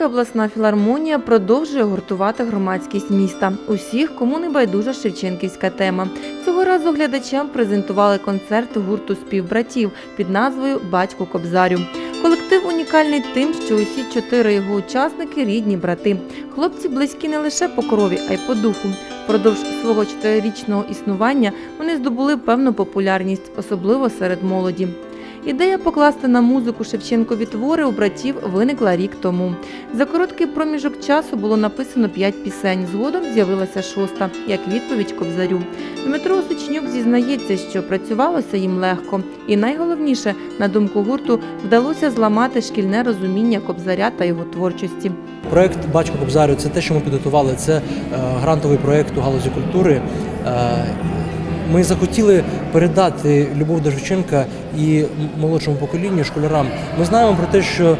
Черкаська обласна філармонія продовжує гуртувати громадськість міста. Усіх, кому не байдужа Шевченківська тема. Цього разу глядачам презентували концерт гурту співбратів під назвою Батько Кобзарю. Колектив унікальний тим, що усі чотири його учасники рідні брати. Хлопці близькі не лише по крові, а й по духу. Впродовж свого чотирирічного існування вони здобули певну популярність, особливо серед молоді. Ідея покласти на музику Шевченкові твори у братів виникла рік тому. За короткий проміжок часу було написано п'ять пісень. Згодом з'явилася шоста, як відповідь Кобзарю. Дмитро Осичнюк зізнається, що працювалося їм легко, і найголовніше, на думку гурту, вдалося зламати шкільне розуміння Кобзаря та його творчості. Проект Батько Кобзарю це те, що ми підготували. Це е, грантовий проект у галузі культури. Ми захотіли передати любов до Шевченка і молодшому поколінню, школярам. Ми знаємо про те, що е,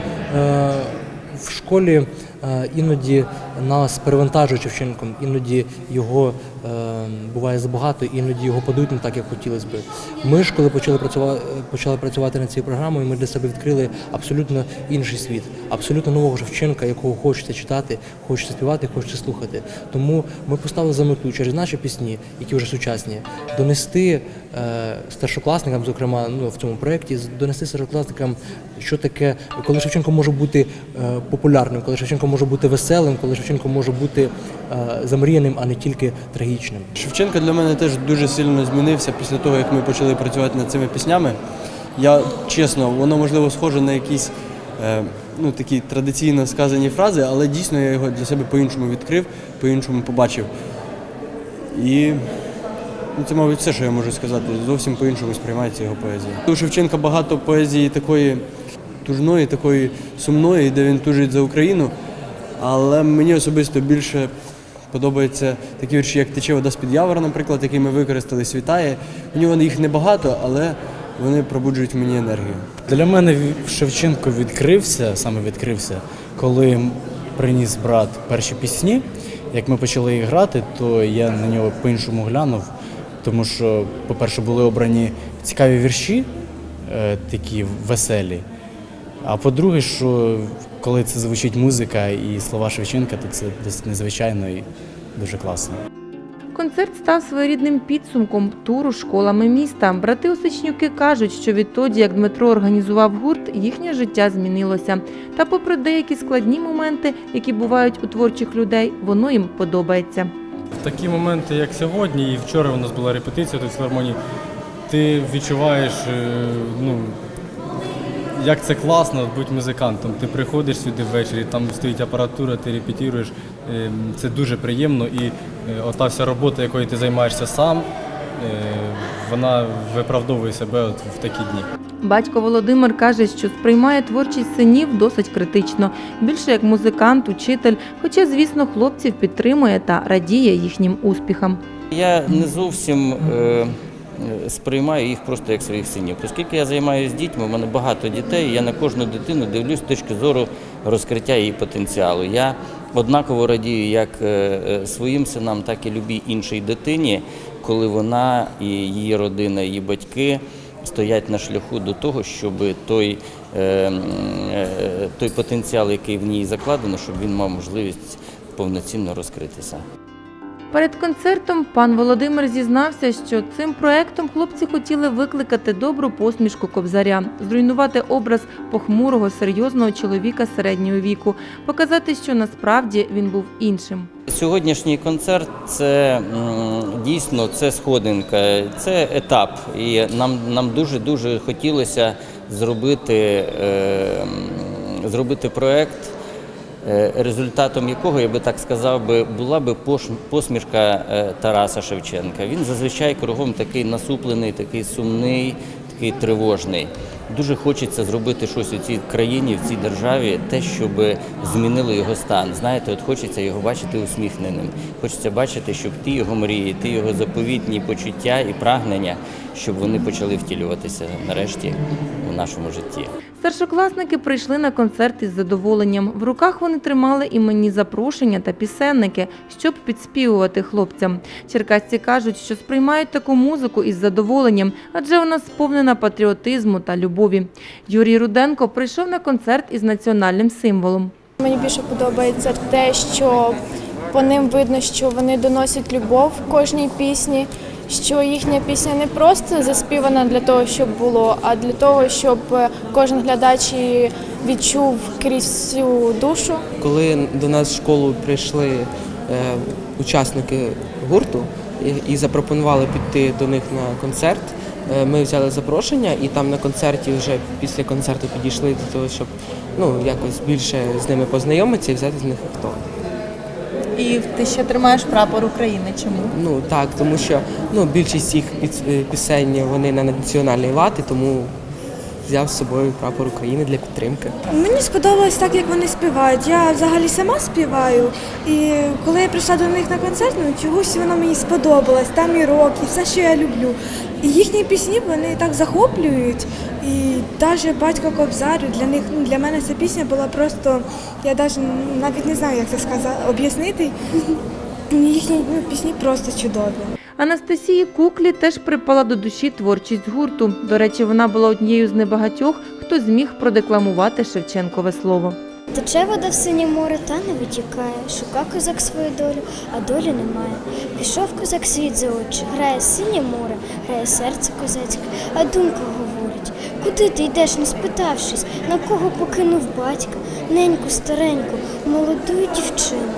в школі е, іноді нас перевантажують Шевченком, іноді його е, буває забагато, іноді його подають не так, як хотілося би. Ми ж, коли почали працювати, почали працювати над цією програмою, ми для себе відкрили абсолютно інший світ, абсолютно нового Шевченка, якого хочеться читати, хочеться співати, хочеться слухати. Тому ми поставили за мету через наші пісні, які вже сучасні, донести е, старшокласникам, зокрема, ну в цьому проєкті, донести старшокласникам, що таке, коли Шевченко може бути е, популярним, коли Шевченко може бути веселим, коли Шевченко може бути е, замріяним, а не тільки трагічним. Шевченко для мене теж дуже сильно змінився після того, як ми почали працювати над цими піснями. Я чесно, воно можливо схоже на якісь е, ну, такі традиційно сказані фрази, але дійсно я його для себе по-іншому відкрив, по-іншому побачив. І ну, це, мабуть, все, що я можу сказати. Зовсім по-іншому сприймається його поезія. У Шевченка багато поезії такої тужної, такої сумної, де він тужить за Україну. Але мені особисто більше подобаються такі вірші, як Тече вода з-під явора, наприклад, який ми використали світає. У нього їх небагато, але вони пробуджують мені енергію. Для мене Шевченко відкрився, саме відкрився, коли приніс брат перші пісні. Як ми почали їх грати, то я на нього по-іншому глянув, тому що, по-перше, були обрані цікаві вірші, е, такі веселі. А по-друге, що коли це звучить музика і слова Шевченка, то це десь незвичайно і дуже класно. Концерт став своєрідним підсумком туру школами міста. Брати Осичнюки кажуть, що відтоді, як Дмитро організував гурт, їхнє життя змінилося. Та, попри деякі складні моменти, які бувають у творчих людей, воно їм подобається. В такі моменти, як сьогодні, і вчора у нас була репетиція тут філармонії, ти відчуваєш, е, ну, як це класно бути музикантом. Ти приходиш сюди ввечері, там стоїть апаратура, ти репетируєш. Е, Це дуже приємно і е, ота вся робота, якою ти займаєшся сам, е, вона виправдовує себе от в такі дні. Батько Володимир каже, що сприймає творчість синів досить критично, більше як музикант, учитель, хоча, звісно, хлопців підтримує та радіє їхнім успіхам. Я не зовсім е, сприймаю їх просто як своїх синів. Оскільки я займаюся дітьми, у мене багато дітей, я на кожну дитину дивлюсь з точки зору розкриття її потенціалу. Я однаково радію як е, е, своїм синам, так і любій іншій дитині, коли вона і її родина, її батьки стоять на шляху до того, щоб той, е, е, той потенціал, який в ній закладено, щоб він мав можливість повноцінно розкритися. Перед концертом пан Володимир зізнався, що цим проектом хлопці хотіли викликати добру посмішку кобзаря, зруйнувати образ похмурого, серйозного чоловіка середнього віку, показати, що насправді він був іншим. Сьогоднішній концерт це дійсно це сходинка, це етап. І нам, нам дуже дуже хотілося зробити, е, зробити проект, результатом якого, я би так сказав, би, була би посмішка е, Тараса Шевченка. Він зазвичай кругом такий насуплений, такий сумний, такий тривожний. Дуже хочеться зробити щось у цій країні, в цій державі, те, щоб змінило його стан. Знаєте, от хочеться його бачити усміхненим. Хочеться бачити, щоб ті його мрії, ті його заповітні почуття і прагнення, щоб вони почали втілюватися нарешті у нашому житті. Старшокласники прийшли на концерт із задоволенням. В руках вони тримали іменні запрошення та пісенники, щоб підспівувати хлопцям. Черкасці кажуть, що сприймають таку музику із задоволенням, адже вона сповнена патріотизму та любові. Юрій Руденко прийшов на концерт із національним символом. Мені більше подобається те, що по ним видно, що вони доносять любов в кожній пісні, що їхня пісня не просто заспівана для того, щоб було, а для того, щоб е, кожен глядач її відчув крізь всю душу. Коли до нас в школу прийшли е, учасники гурту і, запропонували піти до них на концерт, е, ми взяли запрошення і там на концерті вже після концерту підійшли до того, щоб ну, якось більше з ними познайомитися і взяти з них авто. І ти ще тримаєш прапор України. Чому? Ну так, тому що ну, більшість їх е, пісень вони на національний лад, і тому взяв з собою прапор України для підтримки. Мені сподобалось так, як вони співають. Я взагалі сама співаю. І коли я прийшла до них на концерт, ну чогось воно мені сподобалось. Там і рок, і все, що я люблю. І їхні пісні вони так захоплюють. І навіть батько Кобзарю для них ну для мене ця пісня була просто. Я навіть навіть не знаю, як це сказати, об'яснити. Їхні ну, пісні просто чудові. Анастасії Куклі теж припала до душі творчість гурту. До речі, вона була однією з небагатьох, хто зміг продекламувати Шевченкове слово. Тече вода в синє море та не витікає. Шука козак свою долю, а долі немає. Пішов козак світ за очі, грає синє море, грає серце козацьке, а думка говорить. Куди ти йдеш, не спитавшись, на кого покинув батька, неньку, стареньку, молоду дівчину.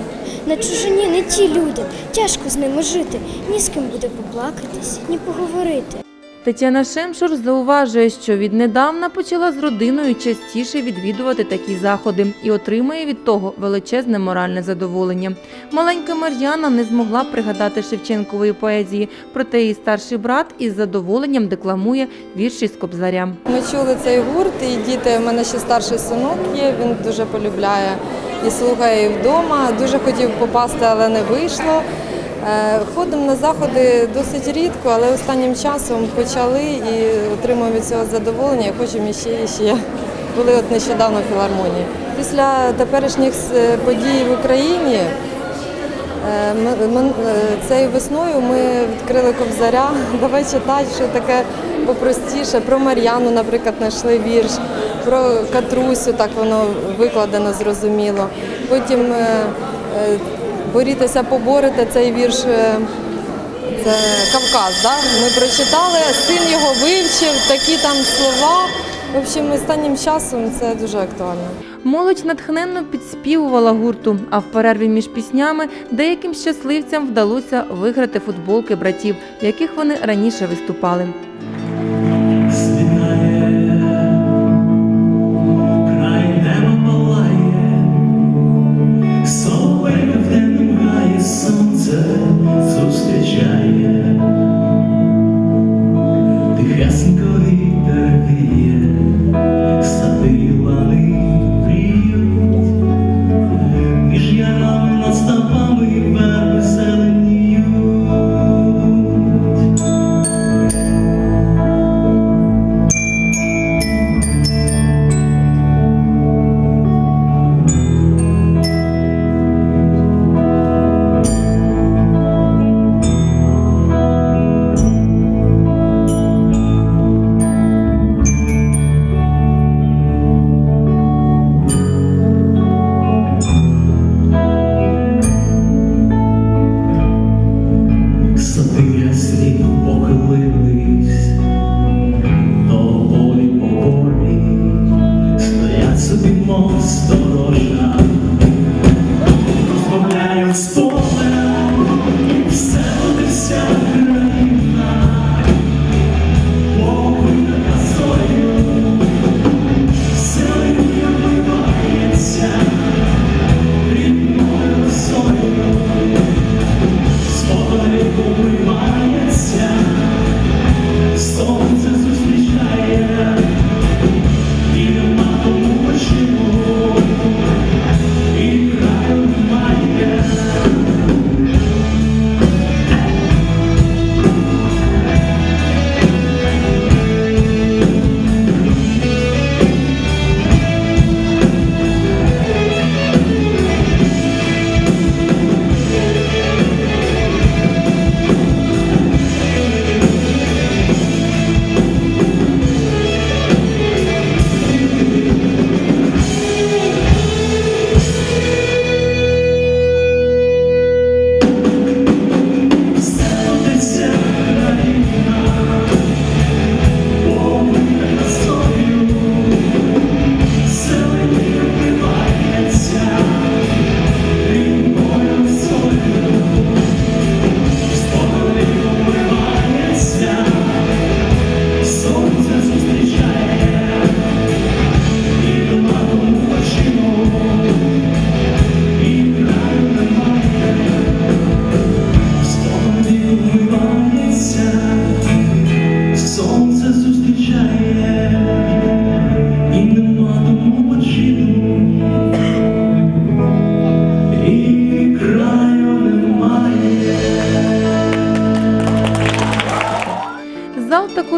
На чужині не ті люди, тяжко з ними жити, ні з ким буде поплакатись, ні поговорити. Тетяна Шемшур зауважує, що віднедавна почала з родиною частіше відвідувати такі заходи і отримує від того величезне моральне задоволення. Маленька Мар'яна не змогла пригадати Шевченкової поезії, проте її старший брат із задоволенням декламує вірші з Кобзаря. Ми чули цей гурт, і діти, у мене ще старший синок є, він дуже полюбляє і слухає і вдома. Дуже хотів попасти, але не вийшло. Е, Ходимо на заходи досить рідко, але останнім часом почали і отримуємо від цього задоволення. і Хочемо іще і ще. Були от нещодавно в філармонії. Після теперішніх е, подій в Україні Е, Цією весною ми відкрили кобзаря. Давай читати, що таке попростіше. Про Мар'яну, наприклад, знайшли вірш, про Катрусю, так воно викладено зрозуміло. Потім борітеся, поборете цей вірш. е, Це Кавказ, да? ми прочитали, син його вивчив, такі там слова. В общем, останнім часом це дуже актуально. Молодь натхненно підспівувала гурту, а в перерві між піснями деяким щасливцям вдалося виграти футболки братів, в яких вони раніше виступали. mas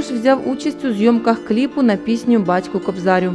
також взяв участь у зйомках кліпу на пісню Батьку Кобзарю.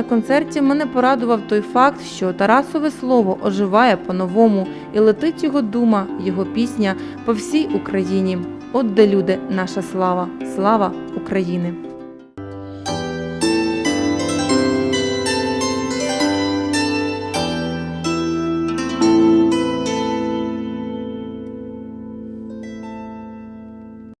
На концерті, мене порадував той факт, що Тарасове слово оживає по-новому і летить його дума, його пісня по всій Україні. От де люди, наша слава, слава України.